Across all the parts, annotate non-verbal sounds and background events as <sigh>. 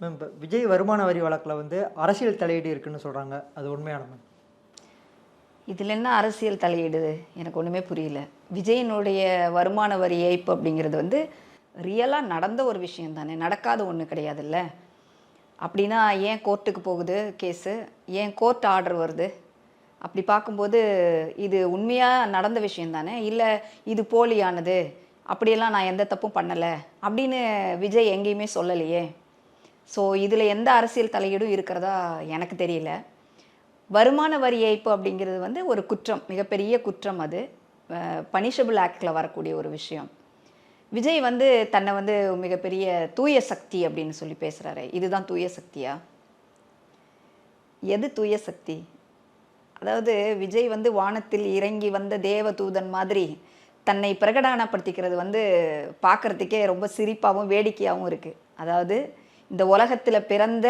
Ma'am இப்போ விஜய் வருமான வரி வழக்கில் வந்து அரசியல் தலையீடு இருக்குன்னு சொல்கிறாங்க அது உண்மையான மேம்? இதில் என்ன அரசியல் தலையீடு? எனக்கு ஒன்றுமே புரியல. விஜயனுடைய வருமான வரி ஏய்ப்பு அப்படிங்கிறது வந்து ரியலாக நடந்த ஒரு விஷயம் தானே. நடக்காத ஒன்று கிடையாதுல்ல. அப்படின்னா ஏன் கோர்ட்டுக்கு போகுது கேஸு? ஏன் கோர்ட் ஆர்டர் வருது? அப்படி பார்க்கும்போது இது உண்மையாக நடந்த விஷயம் தானே? இல்லை இது போலியானது? அப்படியெல்லாம் நான் எந்த தப்பும் பண்ணலை அப்படின்னு விஜய் எங்கேயுமே சொல்லலையே. ஸோ இதில் எந்த அரசியல் தலையீடும் இருக்கிறதா எனக்கு தெரியல. வருமான வரி ஏய்ப்பு அப்படிங்கிறது வந்து ஒரு குற்றம் மிகப்பெரிய குற்றம் அது. பனிஷபிள் ஆக்டில் வரக்கூடிய ஒரு விஷயம். விஜய் வந்து தன்னை வந்து மிகப்பெரிய தூய சக்தி அப்படின்னு சொல்லி பேசுகிறாரு இதுதான் தூய சக்தியா? எது தூய சக்தி? அதாவது விஜய் வந்து வானத்தில் இறங்கி வந்த தேவதூதன் மாதிரி தன்னை பிரகடனப்படுத்திக்கிறது வந்து பார்க்கறதுக்கே ரொம்ப சிரிப்பாகவும் வேடிக்கையாகவும் இருக்குது அதாவது இந்த உலகத்தில் பிறந்த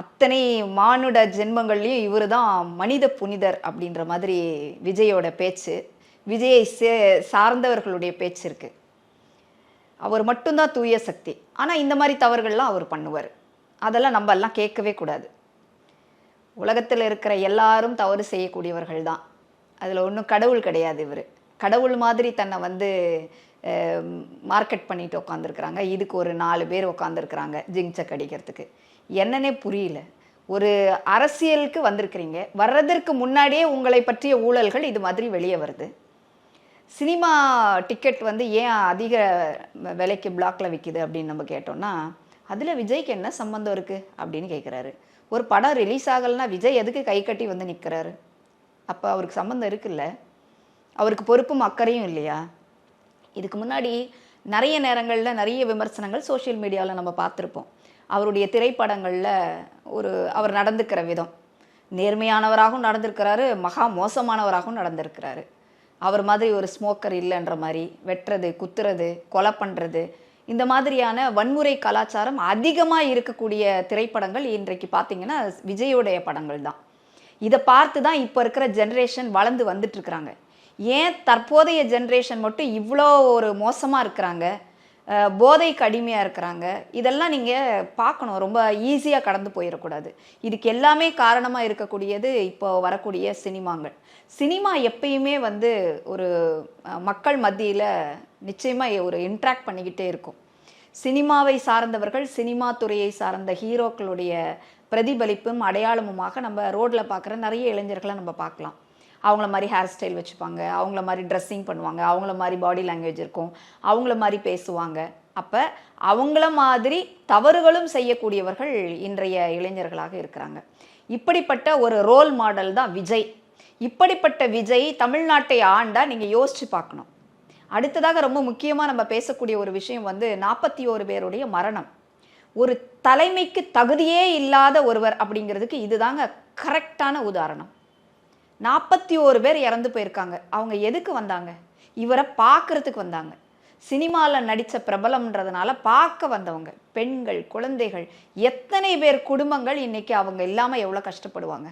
அத்தனை மானுட ஜென்மங்கள்லையும் இவர் தான் மனித புனிதர் அப்படின்ற மாதிரி விஜயோட பேச்சு விஜயை சே சார்ந்தவர்களுடைய பேச்சு இருக்குது அவர் மட்டும்தான் தூய சக்தி. ஆனால் இந்த மாதிரி தவறுகள்லாம் அவர் பண்ணுவார். அதெல்லாம் நம்ம எல்லாம் கேட்கவே கூடாது. உலகத்தில் இருக்கிற எல்லாரும் தவறு செய்யக்கூடியவர்கள் தான் அதில் ஒன்றும் கடவுள் கிடையாது இவர். கடவுள் மாதிரி தன்னை வந்து மார்க்கெட் பண்ணிட்டு உட்காந்துருக்குறாங்க இதுக்கு ஒரு நாலு பேர் உட்காந்துருக்குறாங்க ஜிங்சக் அடிக்கிறதுக்கு. என்னன்னே புரியல. ஒரு அரசியலுக்கு வந்திருக்கிறீங்க. வர்றதற்கு முன்னாடியே உங்களை பற்றிய ஊழல்கள் இது மாதிரி வெளியே வருது. சினிமா டிக்கெட் வந்து ஏன் அதிக விலைக்கு பிளாக்ல விற்கிது அப்படின்னு நம்ம கேட்டோம்னா அதில் விஜய்க்கு என்ன சம்மந்தம் இருக்குது அப்படின்னு கேட்குறாரு ஒரு படம் ரிலீஸ் ஆகலைன்னா விஜய் எதுக்கு கை கட்டி வந்து நிற்கிறாரு அப்போ அவருக்கு சம்மந்தம் இருக்குல்ல. அவருக்கு பொறுப்பும் அக்கறையும் இல்லையா? இதுக்கு முன்னாடி நிறைய நேரங்களில் நிறைய விமர்சனங்கள் சோஷியல் மீடியாவில் நம்ம பார்த்துருப்போம். அவருடைய திரைப்படங்களில் ஒரு அவர் நடந்துக்கிற விதம். நேர்மையானவராகவும் நடந்திருக்கிறாரு மகா மோசமானவராகவும் நடந்திருக்கிறாரு. அவர் மாதிரி ஒரு ஸ்மோக்கர் இல்லைன்ற மாதிரி வெட்டுறது குத்துறது கொலை பண்ணுறது இந்த மாதிரியான வன்முறை கலாச்சாரம் அதிகமாக இருக்கக்கூடிய திரைப்படங்கள் இன்றைக்கு பார்த்தீங்கன்னா விஜயோடைய படங்கள் தான். இதை பார்த்து தான் இப்போ இருக்கிற ஜென்ரேஷன் வளர்ந்து வந்துட்டு இருக்கிறாங்க. ஏன் தற்போதைய ஜென்ரேஷன் மட்டும் இவ்வளோ ஒரு மோசமாக இருக்கிறாங்க? போதைக்கு அடிமையாக இருக்கிறாங்க? இதெல்லாம் நீங்கள் பார்க்கணும். ரொம்ப ஈஸியாக கடந்து போயிடக்கூடாது. இதுக்கு எல்லாமே காரணமாக இருக்கக்கூடியது இப்போ வரக்கூடிய சினிமாங்கள். சினிமா எப்பயுமே வந்து ஒரு மக்கள் மத்தியில் நிச்சயமாக ஒரு இன்ட்ராக்ட் பண்ணிக்கிட்டே இருக்கும். சினிமாவை சார்ந்தவர்கள் சினிமா துறையை சார்ந்த ஹீரோக்களுடைய பிரதிபலிப்பும் அடையாளமுமாக நம்ம ரோட்டில் பார்க்குற நிறைய இளைஞர்களை நம்ம பார்க்கலாம். அவங்கள மாதிரி ஹேர் ஸ்டைல் வச்சுப்பாங்க அவங்கள மாதிரி ட்ரெஸ்ஸிங் பண்ணுவாங்க அவங்கள மாதிரி பாடி லாங்குவேஜ் இருக்கும் அவங்கள மாதிரி பேசுவாங்க. அப்போ அவங்கள மாதிரி தவறுகளும் செய்யக்கூடியவர்கள் இன்றைய இளைஞர்களாக இருக்கிறாங்க. இப்படிப்பட்ட ஒரு ரோல் மாடல் தான் விஜய். இப்படிப்பட்ட விஜய் தமிழ்நாட்டை ஆண்டா நீங்கள் யோசிச்சு பார்க்கணும். அடுத்ததாக ரொம்ப முக்கியமாக நம்ம பேசக்கூடிய ஒரு விஷயம் வந்து நாற்பத்தி ஓரு பேருடைய மரணம். ஒரு தலைமைக்கு தகுதியே இல்லாத ஒருவர் அப்படிங்கிறதுக்கு இதுதாங்க கரெக்டான உதாரணம். நாற்பத்தி ஓரு பேர் இறந்து போயிருக்காங்க. அவங்க எதுக்கு வந்தாங்க? இவரை பார்க்கறதுக்கு வந்தாங்க. சினிமாவில் நடித்த பிரபலம்ன்றதுனால பார்க்க வந்தவங்க பெண்கள் குழந்தைகள் எத்தனை பேர் குடும்பங்கள் இன்றைக்கி அவங்க இல்லாமல் எவ்வளோ கஷ்டப்படுவாங்க?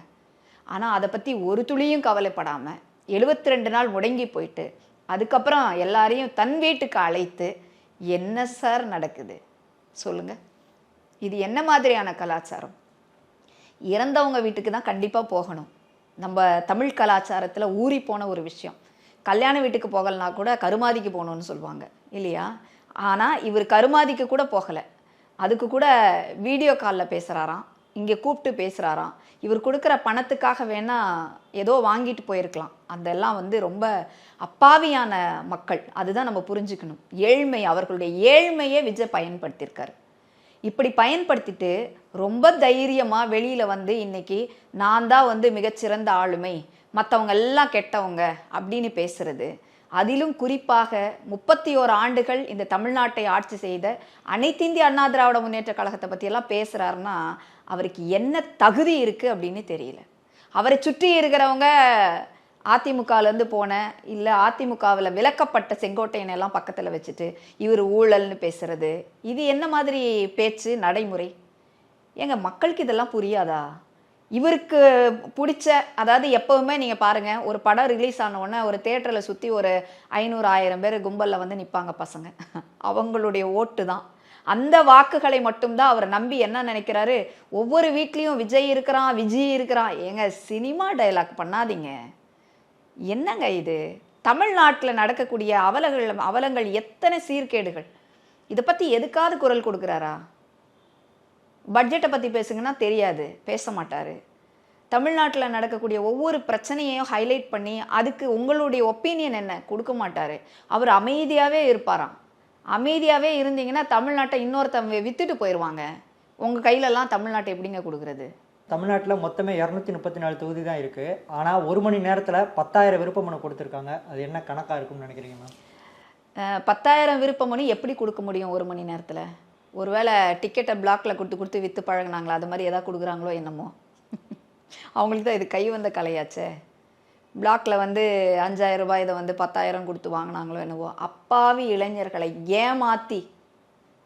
ஆனால் அதை பற்றி ஒரு துளியும் கவலைப்படாமல் எழுபத்தி ரெண்டு நாள் முடங்கி போயிட்டு அதுக்கப்புறம் எல்லாரையும் தன் வீட்டுக்கு அழைத்து என்ன சார் நடக்குது? சொல்லுங்கள் இது என்ன மாதிரியான கலாச்சாரம்? இறந்தவங்க வீட்டுக்கு தான் கண்டிப்பாக போகணும். நம்ம தமிழ் கலாச்சாரத்தில் ஊறி போன ஒரு விஷயம். கல்யாண வீட்டுக்கு போகலனா கூட கருமாதிக்கு போகணும்னு சொல்லுவாங்க இல்லையா? ஆனால் இவர் கருமாதிக்கு கூட போகலை. அதுக்கு கூட வீடியோ காலில் பேசுகிறாராம் இங்கே கூப்பிட்டு பேசுகிறாராம் இவர் கொடுக்குற பணத்துக்காக வேணால் ஏதோ வாங்கிட்டு போயிருக்கலாம். அதெல்லாம் வந்து ரொம்ப அப்பாவியான மக்கள். அதுதான் நம்ம புரிஞ்சுக்கணும். ஏழ்மை அவர்களுடைய ஏழ்மையே விஜய் பயன்படுத்தியிருக்காரு. இப்படி பயன்படுத்திட்டு ரொம்ப தைரியமாக வெளியில் வந்து இன்னைக்கு நான் தான் வந்து மிகச்சிறந்த ஆளுமை மற்றவங்க எல்லாம் கெட்டவங்க அப்படின்னு பேசுறது. அதிலும் குறிப்பாக முப்பத்தி ஓரு ஆண்டுகள் இந்த தமிழ்நாட்டை ஆட்சி செய்த அனைத்திந்திய அண்ணா திராவிட முன்னேற்ற கழகத்தை பற்றியெல்லாம் பேசுகிறாருன்னா அவருக்கு என்ன தகுதி இருக்குது அப்படின்னு தெரியல. அவரை சுற்றி இருக்கிறவங்க அதிமுகலேருந்து போன இல்லை அதிமுகவில் விளக்கப்பட்ட செங்கோட்டையனை எல்லாம் பக்கத்தில் வச்சுட்டு இவர் ஊழல்னு பேசுறது இது என்ன மாதிரி பேச்சு நடைமுறை? ஏங்க மக்களுக்கு இதெல்லாம் புரியாதா? இவருக்கு பிடிச்ச அதாவது எப்பவுமே நீங்கள் பாருங்கள் ஒரு படம் ரிலீஸ் ஆனவுடனே ஒரு தேட்டரில் சுற்றி ஒரு ஐநூறு ஆயிரம் பேர் கும்பலில் வந்து நிற்பாங்க பசங்க. அவங்களுடைய ஓட்டு தான். அந்த வாக்குகளை மட்டும்தான் அவர் நம்பி என்ன நினைக்கிறாரு? ஒவ்வொரு வீட்லேயும் விஜய் இருக்கிறான் விஜய் இருக்கிறான். ஏங்க சினிமா டைலாக் பண்ணாதீங்க. என்னங்க இது? தமிழ்நாட்டில் நடக்கக்கூடிய அவலங்கள் அவலங்கள் எத்தனை சீர்கேடுகள்? இதை பற்றி எதுக்காவது குரல் கொடுக்குறாரா? பட்ஜெட்டை பற்றி பேசுங்கன்னா தெரியாது பேச மாட்டார். தமிழ்நாட்டில் நடக்கக்கூடிய ஒவ்வொரு பிரச்சனையையும் ஹைலைட் பண்ணி அதுக்கு உங்களுடைய ஒப்பீனியன் என்ன? கொடுக்க மாட்டார். அவர் அமைதியாகவே இருப்பாராம். அமைதியாகவே இருந்தீங்கன்னா தமிழ்நாட்டை இன்னொருத்தவங்க விற்றுட்டு போயிடுவாங்க உங்கள் கையிலலாம் தமிழ்நாட்டை எப்படிங்க கொடுக்குறது? தமிழ்நாட்டில் மொத்தமே இரநூத்தி முப்பத்தி நாலு தொகுதி தான் இருக்குது ஆனால் ஒரு மணி நேரத்தில் பத்தாயிரம் விருப்ப மனு கொடுத்துருக்காங்க. அது என்ன கணக்காக இருக்கும்னு நினைக்கிறீங்க மேம்? பத்தாயிரம் விருப்ப மனு எப்படி கொடுக்க முடியும் ஒரு மணி நேரத்தில்? ஒருவேளை டிக்கெட்டை பிளாக்ல கொடுத்து கொடுத்து விற்று பழகினாங்களா? அது மாதிரி எதாவது கொடுக்குறாங்களோ என்னமோ. <laughs> அவங்களுக்கு தான் இது கை வந்த கலையாச்சே. பிளாக்ல வந்து அஞ்சாயிரம் ரூபாய் இதை வந்து பத்தாயிரம் கொடுத்து வாங்கினாங்களோ என்னவோ. அப்பாவி இளைஞர்களை ஏமாத்தி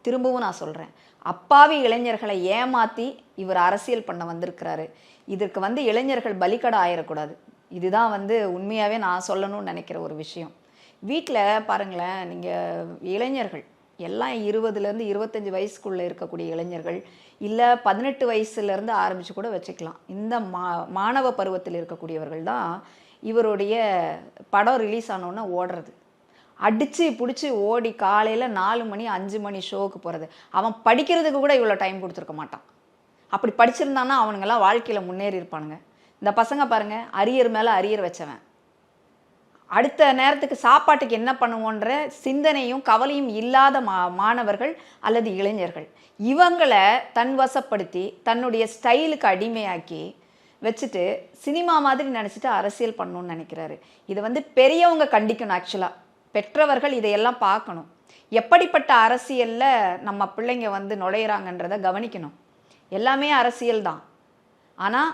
திரும்பவும் நான் சொல்கிறேன் அப்பாவி இளைஞர்களை ஏமாத்தி இவர் அரசியல் பண்ண வந்திருக்கிறாரு. இதற்கு வந்து இளைஞர்கள் பலிக்கடை ஆயிடக்கூடாது இதுதான் வந்து உண்மையாகவே நான் சொல்லணும்னு நினைக்கிற ஒரு விஷயம். வீட்டில் பாருங்களேன் நீங்கள் இளைஞர்கள் எல்லாம் இருபதுலேருந்து இருபத்தஞ்சி வயசுக்குள்ளே இருக்கக்கூடிய இளைஞர்கள் இல்லை பதினெட்டு வயசுலேருந்து ஆரம்பித்து கூட வச்சுக்கலாம். இந்த மா மாணவ பருவத்தில் இருக்கக்கூடியவர்கள் தான் இவருடைய படம் ரிலீஸ் ஆனோன்னே ஓடுறது. அடித்து பிடிச்சி ஓடி காலையில் நாலு மணி அஞ்சு மணி ஷோவுக்கு போகிறது அவன் படிக்கிறதுக்கு கூட இவ்வளோ டைம் கொடுத்துருக்க மாட்டான். அப்படி படிச்சிருந்தான்னா அவனுங்கெல்லாம் வாழ்க்கையில் முன்னேறி இருப்பானுங்க. இந்த பசங்க பாருங்க அரியர் மேலே அரியர் வச்சவன். அடுத்த நேரத்துக்கு சாப்பாட்டுக்கு என்ன பண்ணுவோன்ற சிந்தனையும் கவலையும் இல்லாத மா மாணவர்கள் அல்லது இளைஞர்கள். இவங்களை தன் வசப்படுத்தி தன்னுடைய ஸ்டைலுக்கு அடிமையாக்கி வச்சுட்டு சினிமா மாதிரி நினச்சிட்டு அரசியல் பண்ணணும்னு நினைக்கிறாரு. இது வந்து பெரியவங்க கண்டிக்கணும் ஆக்சுவலாக பெற்றவர்கள் இதையெல்லாம் பார்க்கணும். எப்படிப்பட்ட அரசியலில் நம்ம பிள்ளைங்க வந்து நுழையிறாங்கன்றதை கவனிக்கணும். எல்லாமே அரசியல் தான். ஆனால்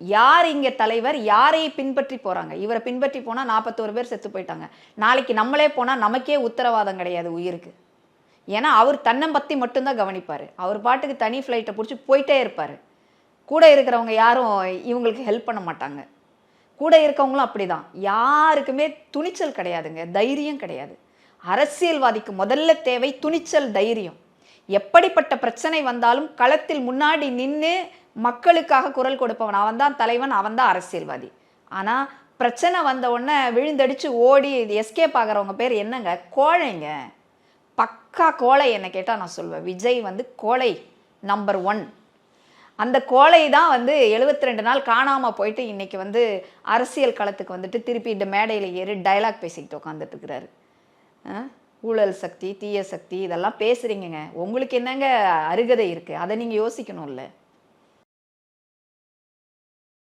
யார் இங்கே தலைவர் யாரை பின்பற்றி போகிறாங்க இவரை பின்பற்றி போனால் நாற்பத்தோரு பேர் செத்து போயிட்டாங்க. நாளைக்கு நம்மளே போனால் நமக்கே உத்தரவாதம் கிடையாது உயிருக்கு. ஏன்னா அவர் தன்னை பற்றி மட்டும்தான் கவனிப்பார். அவர் பாட்டுக்கு தனி ஃப்ளைட்டை பிடிச்சி போயிட்டே இருப்பார். கூட இருக்கிறவங்க யாரும் இவங்களுக்கு ஹெல்ப் பண்ண மாட்டாங்க. கூட இருக்கவங்களும் அப்படிதான். யாருக்குமே துணிச்சல் கிடையாதுங்க. தைரியம் கிடையாது. அரசியல்வாதிக்கு முதல்ல தேவை துணிச்சல் தைரியம். எப்படிப்பட்ட பிரச்சனை வந்தாலும் களத்தில் முன்னாடி நின்று மக்களுக்காக குரல் கொடுப்பவன். அவன் தான் தலைவன் அவன் தான் அரசியல்வாதி. ஆனால் பிரச்சனை வந்த உடனே விழுந்தடிச்சு ஓடி எஸ்கேப் ஆகிறவங்க பேர் என்னங்க? கோழைங்க. பக்கா கோழை என்ன கேட்டால் நான் சொல்வேன். விஜய் வந்து கோழை நம்பர் ஒன் அந்த கோழை தான் வந்து 72 ரெண்டு நாள் காணாமல் போயிட்டு இன்றைக்கி வந்து அரசியல் களத்துக்கு வந்துட்டு திருப்பி இந்த மேடையில் ஏறி டயலாக் பேசிக்கிட்டு உட்காந்துட்டு இருக்கிறாரு ஆ? ஊழல் சக்தி தீய சக்தி இதெல்லாம் பேசுகிறீங்க உங்களுக்கு என்னங்க அருகதை இருக்குது அதை நீங்கள் யோசிக்கணும்ல.